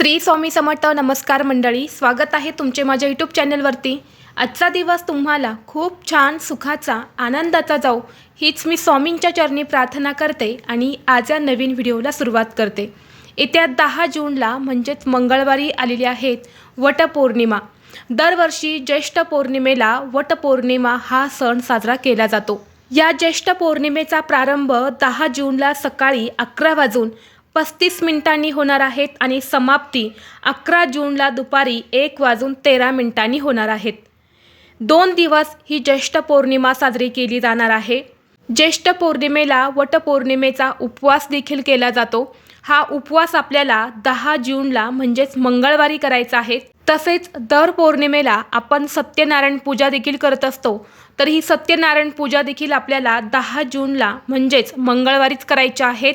श्री स्वामी समर्थ नमस्कार मंडळी स्वागत आहे तुमचे माझ्या यूट्यूब चॅनलवरती. आजचा दिवस तुम्हाला खूप छान सुखाचा आनंदाचा जाऊ हीच मी स्वामींच्या चरणी प्रार्थना करते आणि आज या नवीन व्हिडिओला सुरुवात करते. येत्या दहा जूनला म्हणजेच मंगळवारी आलेली आहेत वटपौर्णिमा. दरवर्षी ज्येष्ठ पौर्णिमेला वटपौर्णिमा हा सण साजरा केला जातो. या ज्येष्ठ पौर्णिमेचा प्रारंभ दहा जूनला सकाळी अकरा वाजून पस्तीस मिनिटांनी होणार आहेत आणि समाप्ती अकरा जूनला दुपारी एक वाजून तेरा मिनिटांनी होणार आहेत. दोन दिवस ही ज्येष्ठ पौर्णिमा साजरी केली जाणार आहे. ज्येष्ठ पौर्णिमेला वटपौर्णिमेचा उपवास देखील केला जातो. हा उपवास आपल्याला दहा जूनला म्हणजेच मंगळवारी करायचा आहे. तसेच दर पौर्णिमेला आपण सत्यनारायण पूजा देखील करत असतो. तर ही सत्यनारायण पूजा देखील आपल्याला दहा जूनला म्हणजेच मंगळवारीच करायच्या आहेत.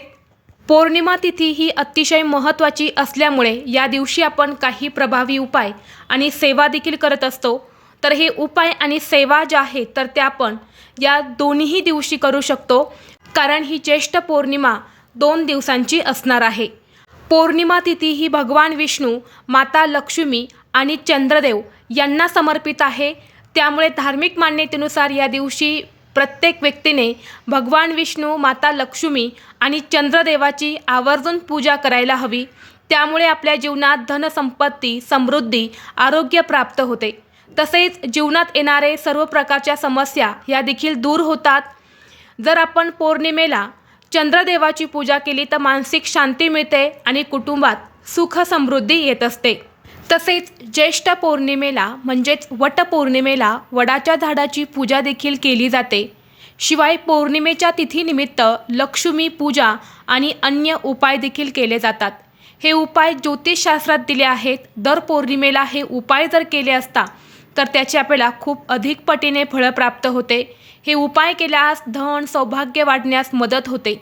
पौर्णिमा तिथी ही अतिशय महत्त्वाची असल्यामुळे या दिवशी आपण काही प्रभावी उपाय आणि सेवा देखील करत असतो. तर हे उपाय आणि सेवा ज्या आहेत तर त्या आपण या दोन्ही दिवशी करू शकतो. कारण ही ज्येष्ठ पौर्णिमा दोन दिवसांची असणार आहे. पौर्णिमा तिथी ही भगवान विष्णू माता लक्ष्मी आणि चंद्रदेव यांना समर्पित आहे. त्यामुळे धार्मिक मान्यतेनुसार या दिवशी प्रत्येक व्यक्तीने भगवान विष्णू माता लक्ष्मी आणि चंद्रदेवाची आवर्जून पूजा करायला हवी. त्यामुळे आपल्या जीवनात धनसंपत्ती समृद्धी आरोग्य प्राप्त होते. तसेच जीवनात येणारे सर्व प्रकारच्या समस्या या देखील दूर होतात. जर आपण पौर्णिमेला चंद्रदेवाची पूजा केली तर मानसिक शांती मिळते आणि कुटुंबात सुख समृद्धी येत असते. तसेच ज्येष्ठ पौर्णिमेला म्हणजेच वटपौर्णिमेला वडाच्या झाडाची पूजा देखील केली जाते. शिवाय पौर्णिमेच्या तिथीनिमित्त लक्ष्मी पूजा आणि अन्य उपाय देखील केले जातात. हे उपाय ज्योतिषशास्त्रात दिले आहेत. दर पौर्णिमेला हे उपाय जर केले असता तर त्याची आपल्याला खूप अधिक पटीने फळं प्राप्त होते. हे उपाय केल्यास धन सौभाग्य वाढण्यास मदत होते.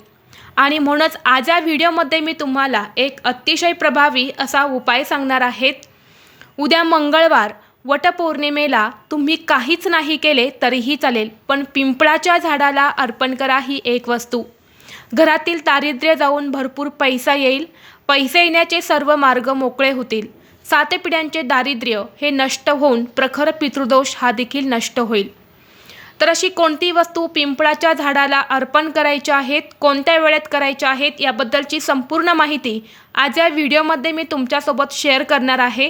आणि म्हणूनच आज या व्हिडिओमध्ये मी तुम्हाला एक अतिशय प्रभावी असा उपाय सांगणार आहेत उद्या मंगळवार वटपौर्णिमेला तुम्ही काहीच नाही केले तरीही चालेल पण पिंपळाच्या झाडाला अर्पण करा ही एक वस्तू. घरातील दारिद्र्य जाऊन भरपूर पैसा येईल पैसे येण्याचे सर्व मार्ग मोकळे होतील. साते पिढ्यांचे दारिद्र्य हे नष्ट होऊन प्रखर पितृदोष हा देखील नष्ट होईल. तर अशी कोणती वस्तू पिंपळाच्या झाडाला अर्पण करायच्या आहेत कोणत्या वेळेत करायच्या आहेत याबद्दलची संपूर्ण माहिती आज या व्हिडिओमध्ये मी तुमच्यासोबत शेअर करणार आहे.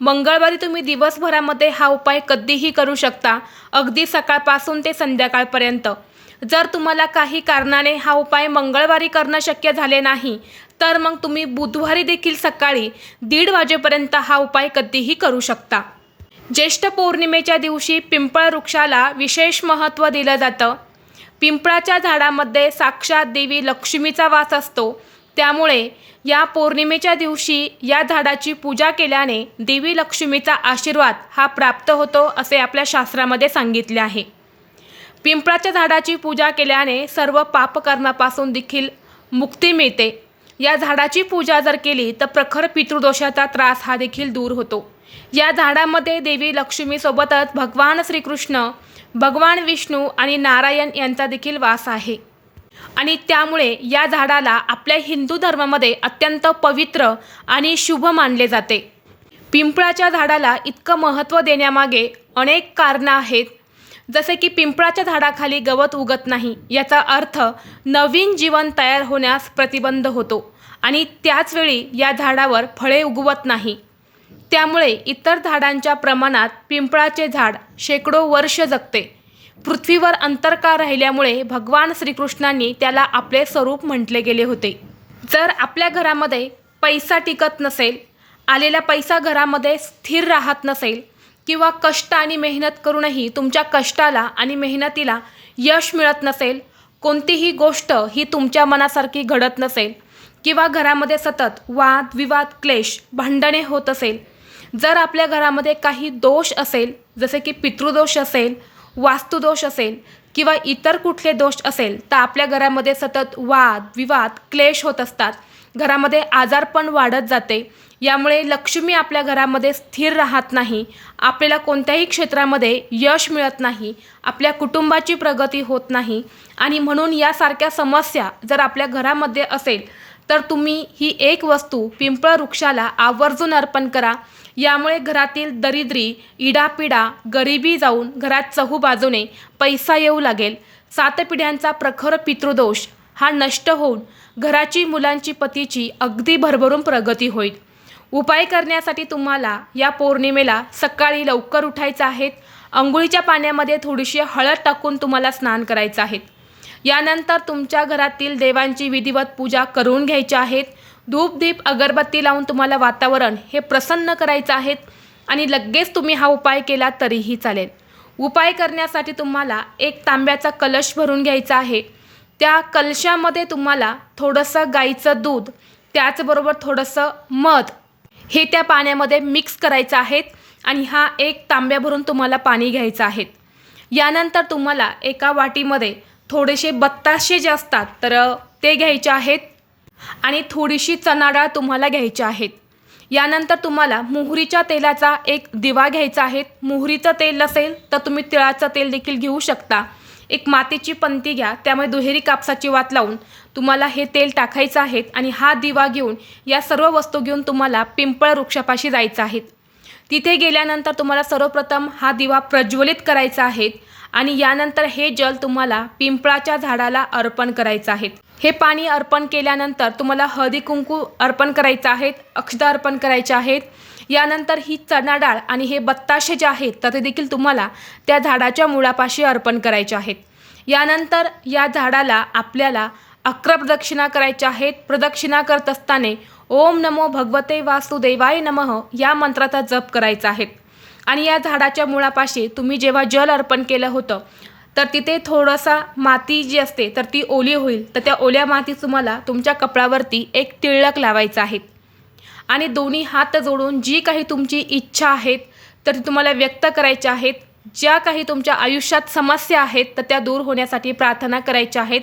मंगळवारी तुम्ही दिवसभरामध्ये हा उपाय कधीही करू शकता अगदी सकाळपासून ते संध्याकाळपर्यंत. जर तुम्हाला काही कारणाने हा उपाय मंगळवारी करणं शक्य झाले नाही तर मग तुम्ही बुधवारी देखील सकाळी दीड वाजेपर्यंत हा उपाय कधीही करू शकता. ज्येष्ठ पौर्णिमेच्या दिवशी पिंपळ वृक्षाला विशेष महत्त्व दिलं जातं. पिंपळाच्या झाडामध्ये साक्षात देवी लक्ष्मीचा वास असतो. त्यामुळे या पौर्णिमेच्या दिवशी या झाडाची पूजा केल्याने देवी लक्ष्मीचा आशीर्वाद हा प्राप्त होतो असे आपल्या शास्त्रामध्ये सांगितले आहे. पिंपळाच्या झाडाची पूजा केल्याने सर्व पापकर्मापासून देखील मुक्ती मिळते. या झाडाची पूजा जर केली तर प्रखर पितृदोषाचा त्रास हा देखील दूर होतो. या झाडामध्ये देवी लक्ष्मीसोबतच भगवान श्रीकृष्ण भगवान विष्णू आणि नारायण यांचा देखील वास आहे. आणि त्यामुळे या झाडाला आपल्या हिंदू धर्मामध्ये अत्यंत पवित्र आणि शुभ मानले जाते. पिंपळाच्या झाडाला इतकं महत्त्व देण्यामागे अनेक कारणं आहेत. जसे की पिंपळाच्या झाडाखाली गवत उगत नाही याचा अर्थ नवीन जीवन तयार होण्यास प्रतिबंध होतो आणि त्याचवेळी या झाडावर फळे उगवत नाही. त्यामुळे इतर झाडांच्या प्रमाणात पिंपळाचे झाड शेकडो वर्ष जगते. पृथ्वीवर अंतरकाळ राहिल्यामुळे भगवान श्रीकृष्णांनी त्याला आपले स्वरूप म्हटले गेले होते. जर आपल्या घरामध्ये पैसा टिकत नसेल आलेला पैसा घरामध्ये स्थिर राहत नसेल किंवा कष्ट आणि मेहनत करूनही तुमच्या कष्टाला आणि मेहनतीला यश मिळत नसेल कोणतीही गोष्ट ही तुमच्या मनासारखी घडत नसेल किंवा घरामध्ये सतत वाद विवाद क्लेश भांडणे होत असेल जर आपल्या घरामध्ये काही दोष असेल जसे की पितृदोष असेल वास्तुदोष असेल किंवा इतर कुठले दोष असेल तर आपल्या घरामध्ये सतत वाद विवाद क्लेश होत असतात. घरामध्ये आजारपण वाढत जाते. यामुळे लक्ष्मी आपल्या घरामध्ये स्थिर राहत नाही. आपल्याला कोणत्याही क्षेत्रामध्ये यश मिळत नाही. आपल्या कुटुंबाची प्रगती होत नाही. आणि म्हणून यासारख्या समस्या जर आपल्या घरामध्ये असेल तर तुम्ही ही एक वस्तू पिंपळ वृक्षाला आवर्जून अर्पण करा. यामुळे घरातील दरिद्री इडापिडा गरिबी जाऊन घरात चहू बाजूने पैसा येऊ लागेल. सात पिढ्यांचा प्रखर पितृदोष. हा नष्ट होऊन घराची मुलांची पतीची अगदी भरभरून प्रगती होईल. उपाय करण्यासाठी तुम्हाला या पौर्णिमेला सकाळी लवकर उठायचं आहे अंघोळीच्या पाण्यामध्ये थोडीशी हळद टाकून तुम्हाला स्नान करायचं आहे यानंतर तुमच्या घरातील देवांची विधिवत पूजा करून घ्यायची आहेत. धूपदीप अगरबत्ती लावून तुम्हाला वातावरण हे प्रसन्न करायचं आहे आणि लगेच तुम्ही हा उपाय केला तरीही चालेल. उपाय करण्यासाठी तुम्हाला एक तांब्याचा कलश भरून घ्यायचा आहे. त्या कलशामध्ये तुम्हाला थोडंसं गाईचं दूध त्याचबरोबर थोडंसं मध हे त्या पाण्यामध्ये मिक्स करायचं आहेत आणि हा एक तांब्या भरून तुम्हाला पाणी घ्यायचं आहे. यानंतर तुम्हाला एका वाटीमध्ये थोडेसे बत्ताशे जे असतात तर ते घ्यायचे आहेत. आणि थोडीशी चणाडाळ तुम्हाला घ्यायची आहेत. यानंतर तुम्हाला मोहरीच्या तेलाचा एक दिवा घ्यायचा आहे. मोहरीचं तेल नसेल तर तुम्ही तिळाचं तेल देखील घेऊ शकता. एक मातीची पंती घ्या त्यामुळे दुहेरी कापसाची वात लावून तुम्हाला हे तेल टाकायचं आहे आणि हा दिवा घेऊन या सर्व वस्तू घेऊन तुम्हाला पिंपळ वृक्षापाशी जायचं आहे. तिथे गेल्यानंतर तुम्हाला सर्वप्रथम हा दिवा प्रज्वलित करायचा आहे. आणि यानंतर हे जल तुम्हाला पिंपळाच्या झाडाला अर्पण करायचं आहे. हे पाणी अर्पण केल्यानंतर तुम्हाला हळदी कुंकू अर्पण करायचं आहेत अक्षदा अर्पण करायचे आहेत यानंतर ही चणा डाळ आणि हे बत्ताशे जे आहेत तर ते देखील तुम्हाला त्या झाडाच्या मुळापाशी अर्पण करायचे आहेत यानंतर या झाडाला आपल्याला अकरा प्रदक्षिणा करायच्या आहेत प्रदक्षिणा करत असताना ओम नमो भगवते वासुदेवाय नमः या मंत्राचा जप करायचा आहे. आणि या झाडाच्या मुळापाशी तुम्ही जेव्हा जल अर्पण केलं होतं तर तिथे थोडासा माती जी असते तर ती ओली होईल. तर त्या ओल्या माती तुम्हाला तुमच्या कपडावरती एक टिळक लावायचं आहे. आणि दोन्ही हात जोडून जी काही तुमची इच्छा आहेत तर ती तुम्हाला व्यक्त करायच्या आहेत. ज्या काही तुमच्या आयुष्यात समस्या आहेत तर त्या दूर होण्यासाठी प्रार्थना करायच्या आहेत.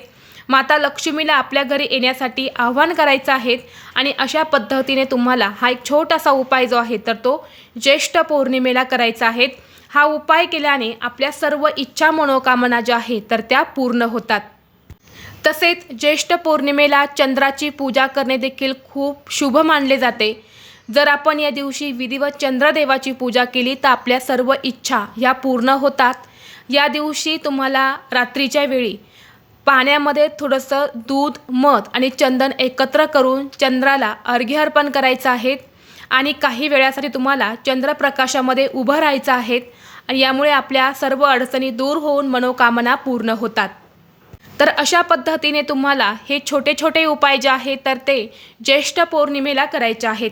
माता लक्ष्मीला आपल्या घरी येण्यासाठी आव्हान करायचं आहे आणि अशा पद्धतीने तुम्हाला हा एक छोटासा उपाय जो आहे तर तो ज्येष्ठ पौर्णिमेला करायचा आहे. हा उपाय केल्याने आपल्या सर्व इच्छा मनोकामना ज्या आहेत तर त्या पूर्ण होतात. तसेच ज्येष्ठ पौर्णिमेला चंद्राची पूजा करणे देखील खूप शुभ मानले जाते. जर आपण या दिवशी विधिवत चंद्रदेवाची पूजा केली तर आपल्या सर्व इच्छा ह्या पूर्ण होतात. या दिवशी तुम्हाला रात्रीच्या वेळी पाण्यामध्ये थोडंसं दूध मध आणि चंदन एकत्र करून चंद्राला अर्घ्य अर्पण करायचं आहे आणि काही वेळासाठी तुम्हाला चंद्रप्रकाशामध्ये उभं राहायचं आहे आणि यामुळे आपल्या सर्व अडचणी दूर होऊन मनोकामना पूर्ण होतात. तर अशा पद्धतीने तुम्हाला हे छोटे छोटे उपाय जे आहेत तर ते ज्येष्ठ पौर्णिमेला करायचे आहेत.